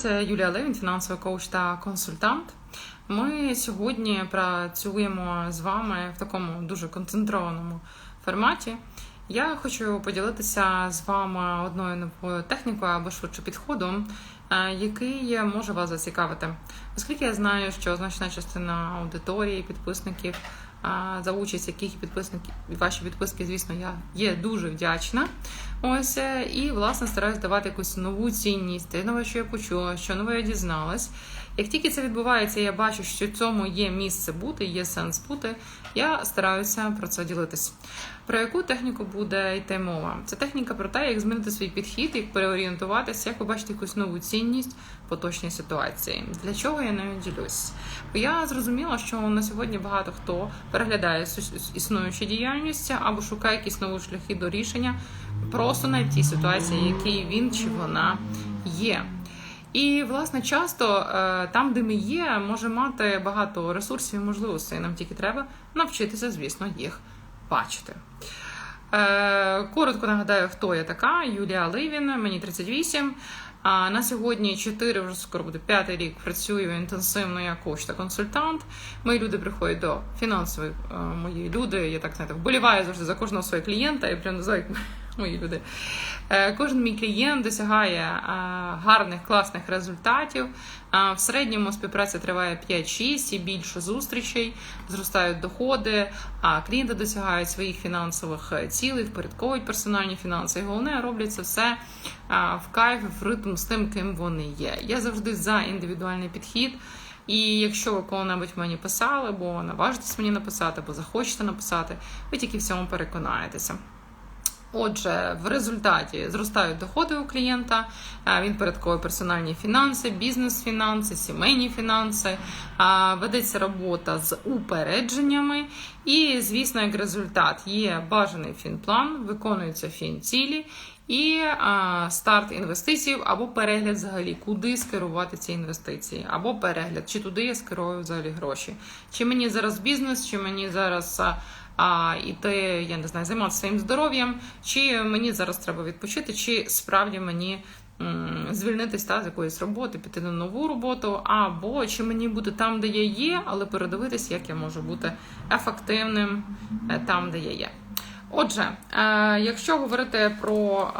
Це Юлія Левін, фінансовий коуч та консультант. Ми сьогодні працюємо з вами в такому дуже концентрованому форматі. Я хочу поділитися з вами одною новою технікою або швидше підходом, е, який може вас зацікавити. Оскільки я знаю, що значна частина аудиторії, підписників, за участь яких підписників ваші підписки, звісно, я є дуже вдячна. Ось е, і власне стараюсь давати якусь нову цінність, те нове, що я почула, що нове я дізналась. Як тільки це відбувається, я бачу, що цьому є місце бути, є сенс бути. Я стараюся про це ділитись. Про яку техніку буде йти мова? Це техніка про те, як змінити свій підхід, як переорієнтуватися, як побачити якусь нову цінність поточній ситуації. Для чого я нею ділюсь? Бо я зрозуміла, що на сьогодні багато хто переглядає існуючі діяльності або шукає якісь нові шляхи до рішення просто на тій ситуації, якій він чи вона є. І, власне, часто е, там, де ми є, може мати багато ресурсів і можливостей. Нам тільки треба навчитися, звісно, їх бачити. Е, коротко нагадаю, хто я така. Юлія Ливін, мені 38. А на сьогодні 4, вже скоро буде п'ятий рік. Працюю інтенсивно як коуч та консультант. Мої люди приходять до фінансової е, мої люди. Я так знаєте, вболіваю завжди за кожного свого клієнта. Я прям називаю мої люди. Е, кожен мій клієнт досягає е, гарних, класних результатів. Е, в середньому співпраця триває 5-6 і більше зустрічей, зростають доходи, а клієнти досягають своїх фінансових цілей, впорядковують персональні фінанси. І головне роблять це все в кайф, в ритм з тим, ким вони є. Я завжди за індивідуальний підхід. І якщо ви коли-небудь мені писали, або наважитесь мені написати, або захочете написати, ви тільки в цьому переконаєтеся. Отже, в результаті зростають доходи у клієнта, він порядковує персональні фінанси, бізнес-фінанси, сімейні фінанси, ведеться робота з упередженнями, і, звісно, як результат є бажаний фінплан, виконуються фінцілі і старт інвестицій або перегляд взагалі, куди скерувати ці інвестиції, або перегляд, чи туди я скерую взагалі гроші. Чи мені зараз бізнес, чи мені зараз а іти, я не знаю, займатися своїм здоров'ям, чи мені зараз треба відпочити, чи справді мені звільнитись та з якоїсь роботи, піти на нову роботу, або чи мені бути там, де я є, але передивитись, як я можу бути ефективним е, там, де я є. Отже, е, якщо говорити про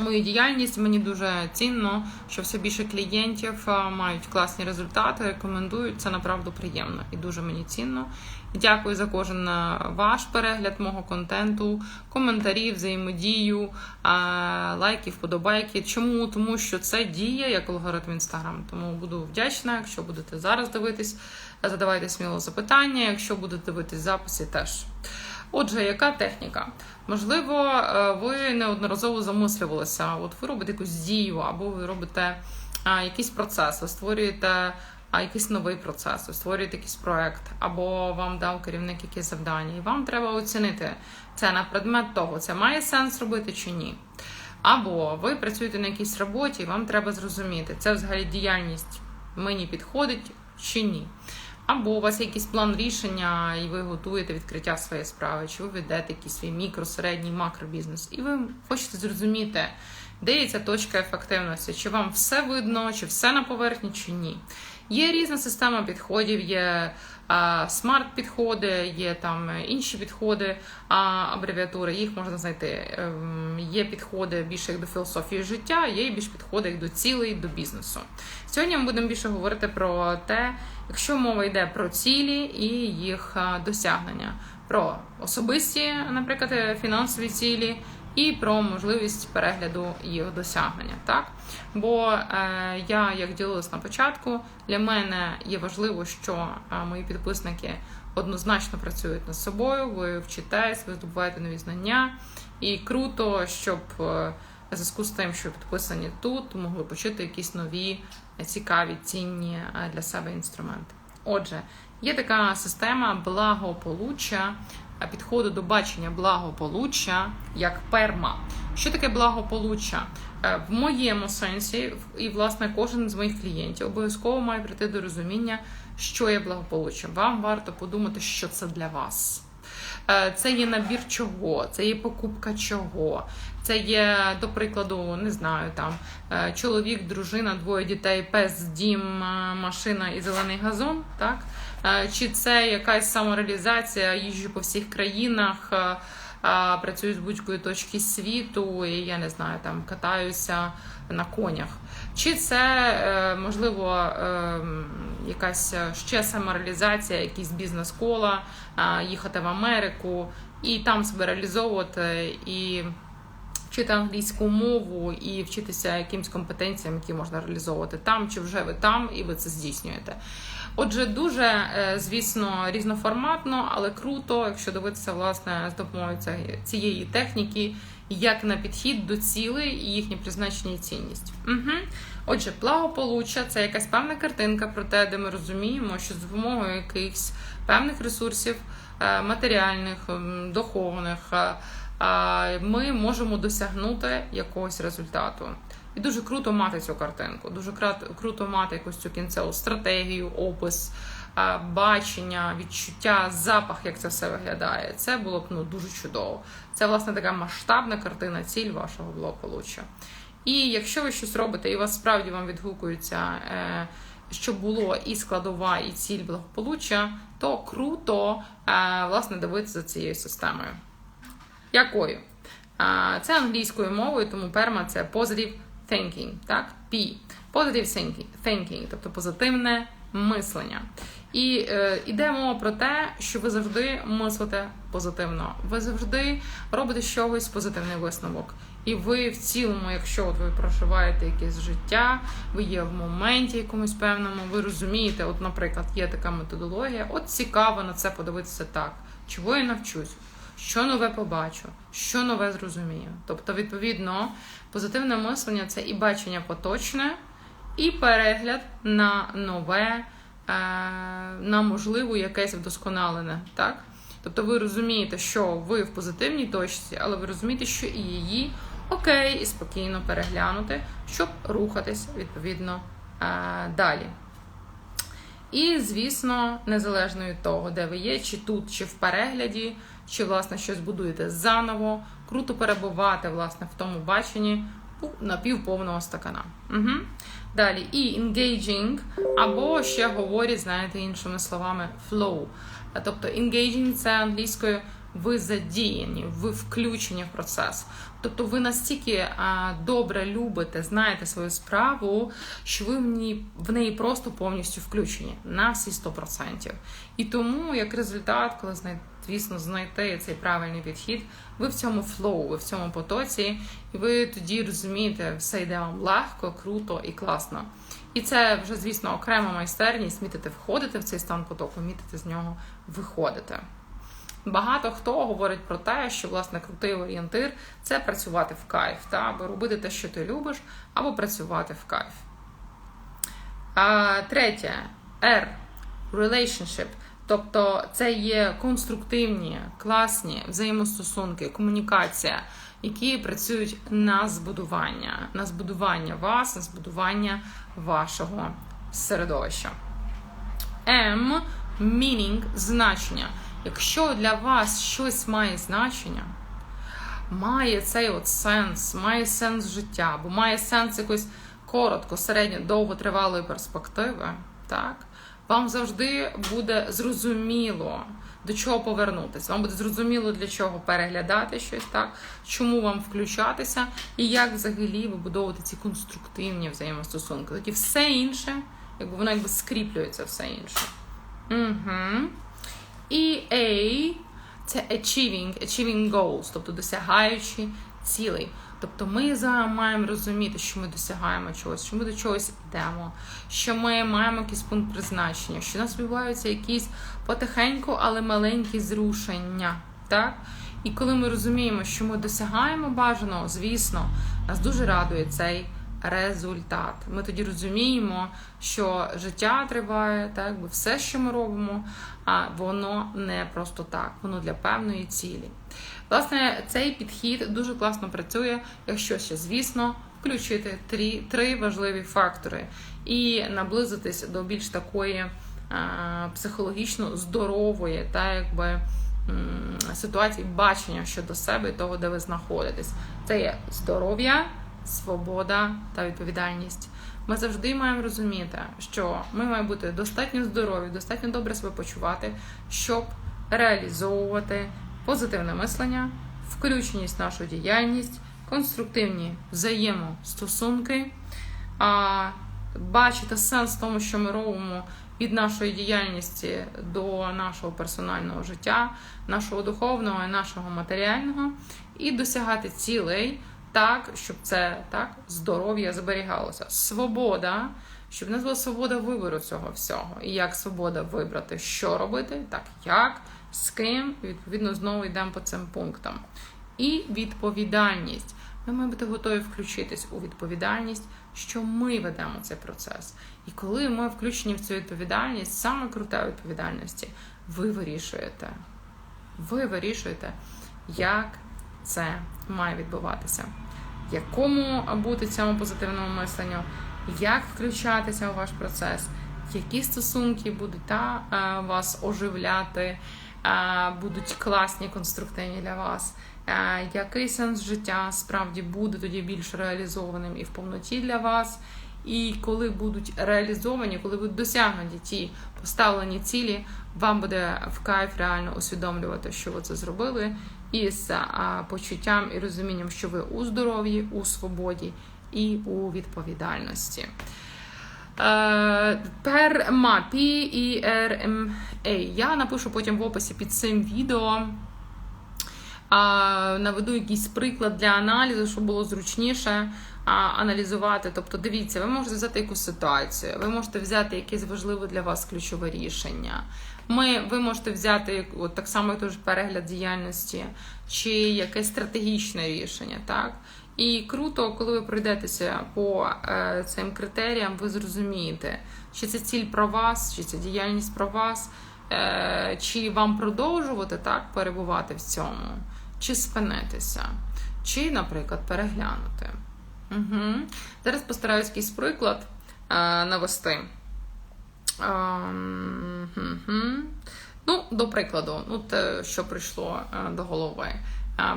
мою діяльність, мені дуже цінно, що все більше клієнтів мають класні результати, рекомендують це направду приємно і дуже мені цінно. Дякую за кожен ваш перегляд мого контенту, коментарі, взаємодію, лайки, вподобайки. Чому? Тому що це діє як алгоритм інстаграм. Тому буду вдячна, якщо будете зараз дивитись, задавайте сміло запитання. Якщо будете дивитись записи, теж. Отже, яка техніка? Можливо, е, ви неодноразово замислювалися. От ви робите якусь дію, або ви робите якийсь процес, ви створюєте якийсь новий процес, ви створюєте якийсь проект, або вам дав керівник якесь завдання, і вам треба оцінити це на предмет того, це має сенс робити чи ні. Або ви працюєте на якійсь роботі, і вам треба зрозуміти, це взагалі діяльність мені підходить чи ні. Або у вас є якийсь план рішення, і ви готуєте відкриття своєї справи, чи ви ведете якийсь свій мікро, середній, макробізнес, і ви хочете зрозуміти, де є ця точка ефективності, чи вам все видно, чи все на поверхні, чи ні. Є різна система підходів, є смарт-підходи, є там інші підходи, а абревіатури, їх можна знайти. Ем, є підходи більше як до філософії життя, є більш підходи як до цілей, до бізнесу. Сьогодні ми будемо більше говорити про те, якщо мова йде про цілі і їх досягнення, про особисті, наприклад, фінансові цілі і про можливість перегляду їх досягнення. Так? Бо е, я, як ділилась на початку, для мене є важливо, що е, мої підписники однозначно працюють над собою, ви вчитесь, ви здобуваєте нові знання. І круто, щоб е, зв'язку з тим, що підписані тут, могли почути якісь нові цікаві, цінні е, для себе інструменти. Отже, є така система благополуччя підходу до бачення благополуччя як перма. Що таке благополуччя? Е, в моєму сенсі, і, власне, кожен з моїх клієнтів обов'язково має прийти до розуміння, що є благополуччям. Вам варто подумати, що це для вас. Е, це є набір чого, це є покупка чого, це є, до прикладу, не знаю, там е, чоловік, дружина, двоє дітей, пес, дім, машина і зелений газон. Так? Е, Чи це якась самореалізація, їжджу по всіх країнах, е, е, працюю з будь-якої точки світу, і я не знаю, там катаюся на конях. Чи це можливо е, якась ще самореалізація, якийсь бізнес-кола, їхати в Америку і там себе реалізовувати і вчити англійську мову і вчитися якимсь компетенціям, які можна реалізовувати там, чи вже ви там, і ви це здійснюєте. Отже, дуже, е, звісно, різноформатно, але круто, якщо дивитися власне з допомогою цієї техніки, як на підхід до цілей і їхнє призначення і цінність. Угу. Отже, благополуччя це якась певна картинка про те, де ми розуміємо, що з допомогою якихось певних ресурсів е, матеріальних, духовних, е, ми можемо досягнути якогось результату. І дуже круто мати цю картинку, дуже круто мати якусь цю кінцеву стратегію, опис, бачення, відчуття, запах, як це все виглядає. Це було б ну дуже чудово. Це власне така масштабна картина, ціль вашого благополуччя. І якщо ви щось робите, і вас справді вам відгукується, е, що було і складова, і ціль благополуччя, то круто е, власне дивитися за цією системою. Якою? Це англійською мовою, тому перма це positive thinking, так? P. Positive thinking, тобто позитивне мислення. І е, іде мова про те, що ви завжди мислите позитивно. Ви завжди робите чогось позитивний висновок. І ви в цілому, якщо от ви проживаєте якесь життя, ви є в моменті якомусь певному, ви розумієте, от, наприклад, є така методологія, от цікаво на це подивитися так, чого я навчусь, що нове побачу, що нове зрозумію. Тобто, відповідно, позитивне мислення це і бачення поточне, і перегляд на нове, е, на можливо якесь вдосконалене. так? Тобто ви розумієте, що ви в позитивній точці, але ви розумієте, що і її окей, і спокійно переглянути, щоб рухатись відповідно е, далі. І, звісно, незалежно від того, де ви є, чи тут, чи в перегляді, чи, власне, щось будуєте заново, круто перебувати, власне, в тому баченні напівповного стакана. Угу. Далі, і engaging, або ще говорять, знаєте, іншими словами, flow. Тобто engaging – це англійською ви задіяні, ви включені в процес. Тобто ви настільки а, добре любите, знаєте свою справу, що ви в неї, в неї просто повністю включені на всі 100%. І тому, як результат, коли звісно, знайти цей правильний підхід, ви в цьому флоу, ви в цьому потоці, і ви тоді розумієте, все йде вам легко, круто і класно. І це вже, звісно, окрема майстерність, мітити входити в цей стан потоку, мітити з нього виходити. Багато хто говорить про те, що власне крутий орієнтир це працювати в кайф, та, або робити те, що ти любиш, або працювати в кайф. А, Третє R. Relationship. Тобто це є конструктивні, класні взаємостосунки, комунікація, які працюють на збудування, на збудування вас, на збудування вашого середовища. М meaning – значення. Якщо для вас щось має значення, має цей от сенс, має сенс життя, або має сенс якоїсь коротко, середньо, довготривалої перспективи, так, вам завжди буде зрозуміло, до чого повернутися. Вам буде зрозуміло, для чого переглядати щось, так, чому вам включатися, і як взагалі вибудовувати ці конструктивні взаємостосунки. Тоді все інше, якби воно якби скріплюється все інше. Угу. І A це achieving, achieving goals, тобто досягаючи цілей. Тобто ми маємо розуміти, що ми досягаємо чогось, що ми до чогось йдемо, що ми маємо якийсь пункт призначення, що у нас відбуваються якісь потихеньку, але маленькі зрушення. Так? І коли ми розуміємо, що ми досягаємо бажаного, звісно, нас дуже радує цей результат. Ми тоді розуміємо, що життя триває, так, бо все, що ми робимо, а воно не просто так, воно для певної цілі. Власне, цей підхід дуже класно працює, якщо ще, звісно, включити три, три важливі фактори і наблизитись до більш такої а, психологічно здорової та якби м, ситуацій бачення щодо себе і того, де ви знаходитесь. Це є здоров'я, свобода та відповідальність. Ми завжди маємо розуміти, що ми маємо бути достатньо здорові, достатньо добре себе почувати, щоб реалізовувати позитивне мислення, включеність в нашу діяльність, конструктивні взаємостосунки, бачити сенс в тому, що ми робимо від нашої діяльності до нашого персонального життя, нашого духовного і нашого матеріального, і досягати цілей так, щоб це так здоров'я зберігалося. Свобода, щоб в нас була свобода вибору цього всього. І як свобода вибрати, що робити, так як, з ким, відповідно знову йдемо по цим пунктам. І відповідальність. Ми маємо бути готові включитись у відповідальність, що ми ведемо цей процес. І коли ми включені в цю відповідальність, саме крута відповідальності, ви вирішуєте. Ви вирішуєте, як це має відбуватися, якому бути цьому позитивному мисленню, як включатися у ваш процес, які стосунки будуть та е, вас оживляти, будуть класні, конструктивні для вас. Який сенс життя справді буде тоді більш реалізованим і в повноті для вас? І коли будуть реалізовані, коли будуть досягнуті ті поставлені цілі, вам буде в кайф реально усвідомлювати, що ви це зробили, і з почуттям і розумінням, що ви у здоров'ї, у свободі і у відповідальності. Е, Per MAPI і RMA. Я напишу потім в описі під цим відео. Наведу якийсь приклад для аналізу, щоб було зручніше аналізувати. Тобто, дивіться, ви можете взяти якусь ситуацію, ви можете взяти якесь важливе для вас ключове рішення. Ми, ви можете взяти от, так само теж перегляд діяльності чи якесь стратегічне рішення, так? І круто, коли ви пройдетеся по е, цим критеріям, ви зрозумієте, чи це ціль про вас, чи це діяльність про вас, е, чи вам продовжувати так перебувати в цьому, чи спинитися, чи, наприклад, переглянути. Угу. Зараз постараюсь якийсь приклад е, навести. Ем, мгм. Ну, до прикладу, ну те, що прийшло е, до голови.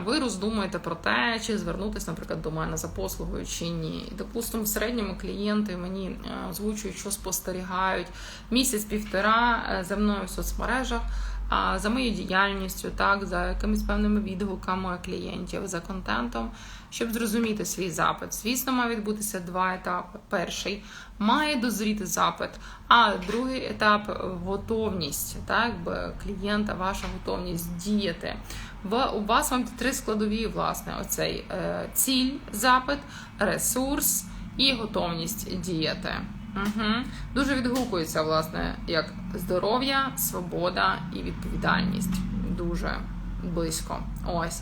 Ви роздумуєте про те, чи звернутися, наприклад, до мене за послугою чи ні. Допустимо, в середньому клієнти мені е, озвучують, що спостерігають місяць-півтора е, за мною в соцмережах, а за моєю діяльністю, так, за якимись певними відгуками клієнтів, за контентом, щоб зрозуміти свій запит. Звісно, має відбутися два етапи. Перший має дозріти запит, а другий етап готовність, так, бо клієнта, ваша готовність діяти. В у вас вам три складові, власне, оцей е, ціль, запит, ресурс і готовність діяти. Угу. Дуже відгукується, власне, як здоров'я, свобода і відповідальність. Дуже близько. Ось.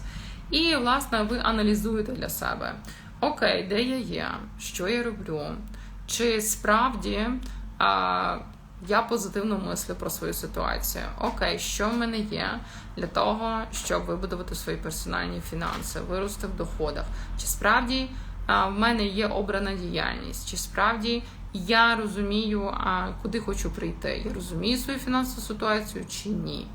І, власне, ви аналізуєте для себе: Окей, де я є, що я роблю, чи справді а, я позитивно мислю про свою ситуацію. Окей, що в мене є для того, щоб вибудувати свої персональні фінанси, вирости в доходах? Чи справді а, в мене є обрана діяльність? Чи справді я розумію, а, куди хочу прийти? Я розумію свою фінансову ситуацію чи ні?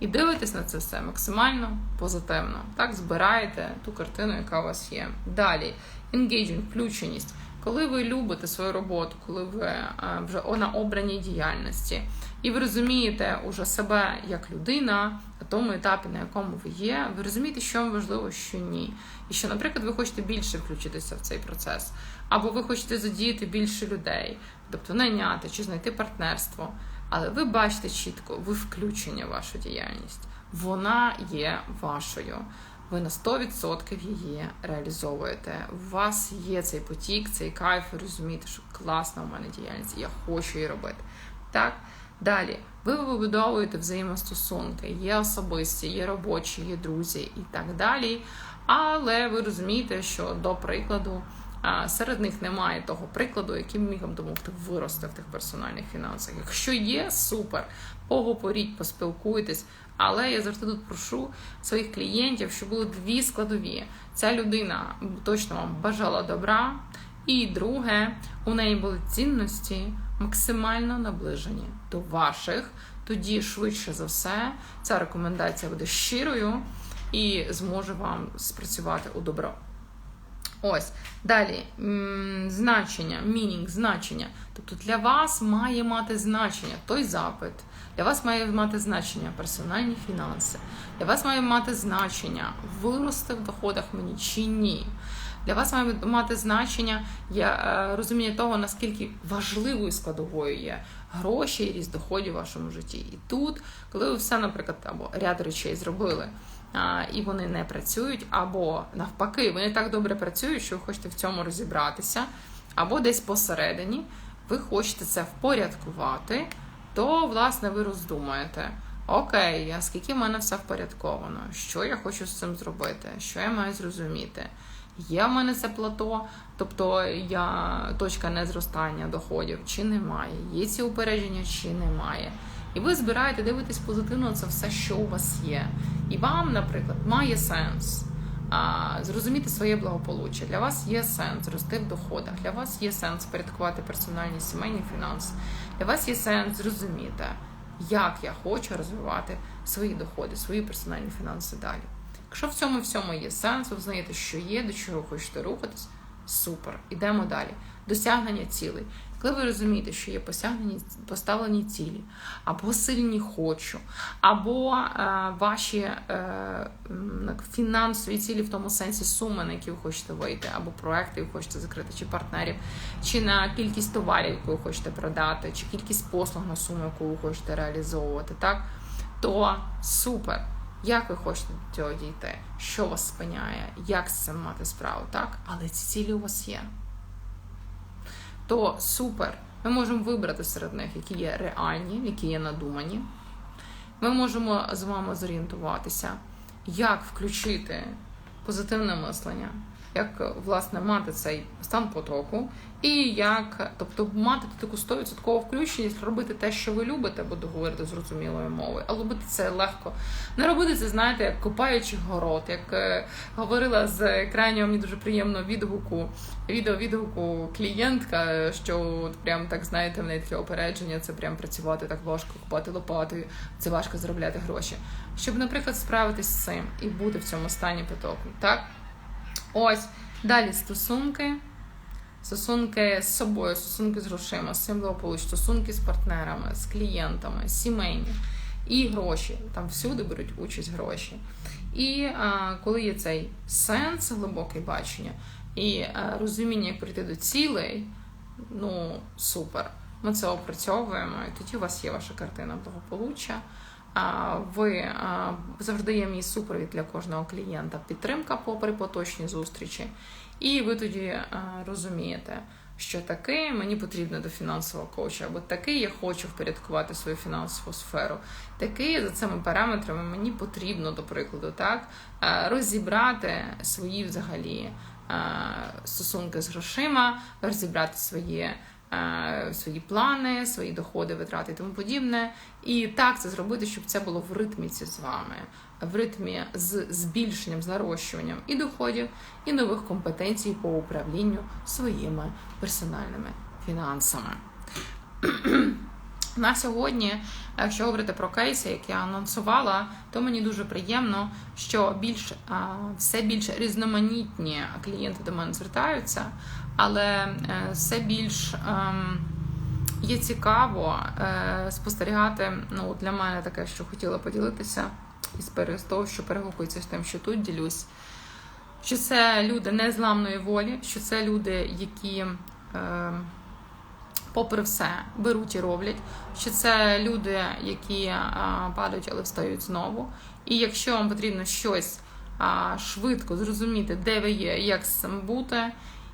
І дивитесь на це все максимально позитивно. Так, збираєте ту картину, яка у вас є. Далі, engagement, включеність. Коли ви любите свою роботу, коли ви е, вже на обраній діяльності, і ви розумієте уже себе як людина на тому етапі, на якому ви є, ви розумієте, що вам важливо, що ні. І що, наприклад, ви хочете більше включитися в цей процес, або ви хочете задіяти більше людей, тобто найняти чи знайти партнерство. Але ви бачите чітко, ви включені в вашу діяльність. Вона є вашою. Ви на 100% її реалізовуєте. У вас є цей потік, цей кайф, ви розумієте, що класна у мене діяльність, і я хочу її робити. Так? Далі, ви вибудовуєте взаємостосунки, є особисті, є робочі, є друзі і так далі. Але ви розумієте, що до прикладу. Серед них немає того прикладу, яким міг вам допомогти вирости в тих персональних фінансах. Якщо є, супер, поговоріть, поспілкуйтесь. Але я завжди тут прошу своїх клієнтів, щоб було дві складові. Ця людина точно вам бажала добра. І друге, у неї були цінності максимально наближені до ваших. тоді швидше за все ця рекомендація буде щирою і зможе вам спрацювати у добро. Ось далі значення, мінінг, значення. Тобто для вас має мати значення той запит, для вас має мати значення персональні фінанси, для вас має мати значення вирости в доходах мені чи ні. Для вас має мати значення я, е, розуміння того, наскільки важливою складовою є гроші і доходів в вашому житті. І тут, коли ви все, наприклад, або ряд речей зробили і вони не працюють, або навпаки, вони так добре працюють, що ви хочете в цьому розібратися, або десь посередині ви хочете це впорядкувати, то, власне, ви роздумаєте. Окей, а скільки в мене все впорядковано? Що я хочу з цим зробити? Що я маю зрозуміти? Є в мене це плато, тобто я точка незростання доходів, чи немає? Є ці упередження, чи немає? І ви збираєте дивитись позитивно це все, що у вас є. І вам, наприклад, має сенс а, зрозуміти своє благополуччя. Для вас є сенс рости в доходах, для вас є сенс порядкувати персональні сімейні фінанси. Для вас є сенс зрозуміти, як я хочу розвивати свої доходи, свої персональні фінанси далі. Якщо в цьому всьому є сенс, ви знаєте, що є, до чого хочете рухатись, супер. Ідемо далі. Досягнення цілей. Коли ви розумієте, що є посягнені поставлені цілі, або сильні хочу, або е, ваші е, фінансові цілі в тому сенсі суми, на які ви хочете вийти, або проекти ви хочете закрити, чи партнерів, чи на кількість товарів, яку ви хочете продати, чи кількість послуг на суму, яку ви хочете реалізовувати, так то супер. Як ви хочете до цього дійти? Що вас спиняє? Як з цим мати справу? Так? Але ці цілі у вас є то супер. Ми можемо вибрати серед них, які є реальні, які є надумані. Ми можемо з вами зорієнтуватися, як включити позитивне мислення як власне мати цей стан потоку, і як, тобто, мати таку 100% включеність, робити те, що ви любите, буду говорити зрозумілою мовою, а робити це легко. Не робити це, знаєте, як копаючи город, як е, говорила з крайнього мені дуже приємного відгуку, відео відгуку клієнтка, що от прям так знаєте, в неї таке опередження, це прям працювати так важко, купати лопатою, це важко заробляти гроші. Щоб, наприклад, справитись з цим і бути в цьому стані потоку, так. Ось. Далі стосунки. Стосунки з собою, стосунки з грошима, з цим благополуччя, стосунки з партнерами, з клієнтами, сімейні і гроші. Там всюди беруть участь гроші. І а, коли є цей сенс, глибоке бачення і а, розуміння, як прийти до цілей, ну супер. Ми це опрацьовуємо, і тоді у вас є ваша картина благополуччя ви завжди є мій супровід для кожного клієнта, підтримка попри поточні зустрічі, і ви тоді розумієте, що таки мені потрібно до фінансового коуча, або таки я хочу впорядкувати свою фінансову сферу. Таки за цими параметрами мені потрібно, до прикладу, так розібрати свої взагалі стосунки з грошима, розібрати своє. Е, свої плани, свої доходи, витрати і тому подібне. І так це зробити, щоб це було в ритміці з вами, в ритмі з збільшенням, з нарощуванням і доходів, і нових компетенцій по управлінню своїми персональними фінансами. На сьогодні, якщо говорити про кейси, як я анонсувала, то мені дуже приємно, що більш все більш різноманітні клієнти до мене звертаються, але е, все більш ем, є цікаво е, спостерігати. Ну, для мене таке, що хотіла поділитися із того, що перегукується з тим, що тут ділюсь. Що це люди незламної волі, що це люди, які. Е, попри все, беруть і роблять, що це люди, які а, падають, але встають знову. І якщо вам потрібно щось а, швидко зрозуміти, де ви є, як з цим бути.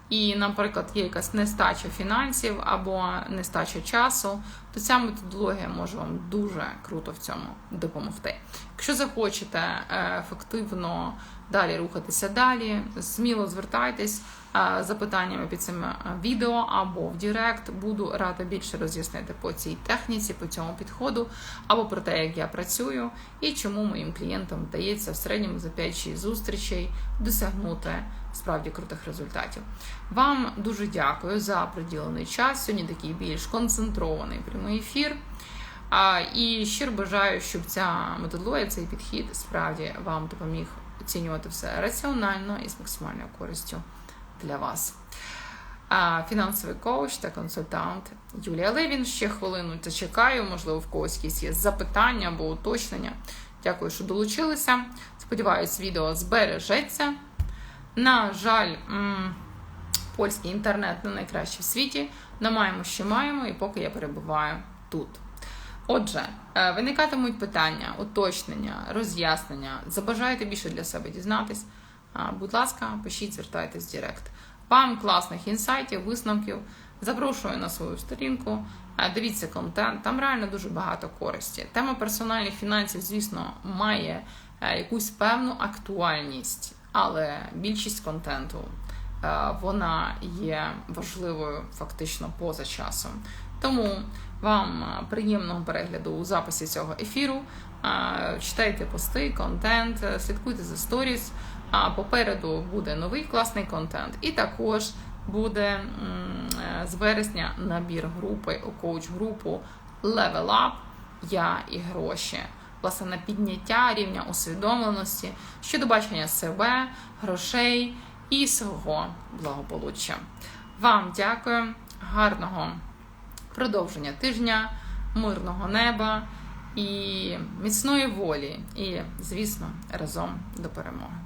І, наприклад, є якась нестача фінансів або нестача часу, то ця методологія може вам дуже круто в цьому допомогти. Якщо захочете е, ефективно далі рухатися далі, сміло звертайтесь запитаннями під цим відео або в Директ. Буду рада більше роз'яснити по цій техніці, по цьому підходу, або про те, як я працюю, і чому моїм клієнтам вдається в середньому за 5-6 зустрічей досягнути справді крутих результатів. Вам дуже дякую за приділений час. Сьогодні такий більш концентрований прямий ефір. А, і щиро бажаю, щоб ця методологія, цей підхід справді вам допоміг оцінювати все раціонально і з максимальною користю для вас. А, Фінансовий коуч та консультант Юлія Левін. Ще хвилину зачекаю, можливо, в когось якісь є запитання або уточнення. Дякую, що долучилися. Сподіваюсь, відео збережеться. На жаль, польський інтернет не найкращий в світі. Но маємо, що маємо, і поки я перебуваю тут. Отже, е, виникатимуть питання, уточнення, роз'яснення. Забажаєте більше для себе дізнатись. Будь ласка, пишіть, звертайтесь в Директ. Вам класних інсайтів, висновків. Запрошую на свою сторінку. Дивіться контент, там реально дуже багато користі. Тема персональних фінансів, звісно, має е, якусь певну актуальність, але більшість контенту е, вона є важливою фактично поза часом. Тому вам е, приємного перегляду у записі цього ефіру. Е, Читайте пости, контент, е, слідкуйте за сторіс. А попереду буде новий класний контент. І також буде з вересня набір групи у коуч-групу Level Up Я і гроші. Власне, на підняття рівня усвідомленості щодо бачення себе, грошей і свого благополуччя. Вам дякую, гарного продовження тижня, мирного неба і міцної волі. І, звісно, разом до перемоги.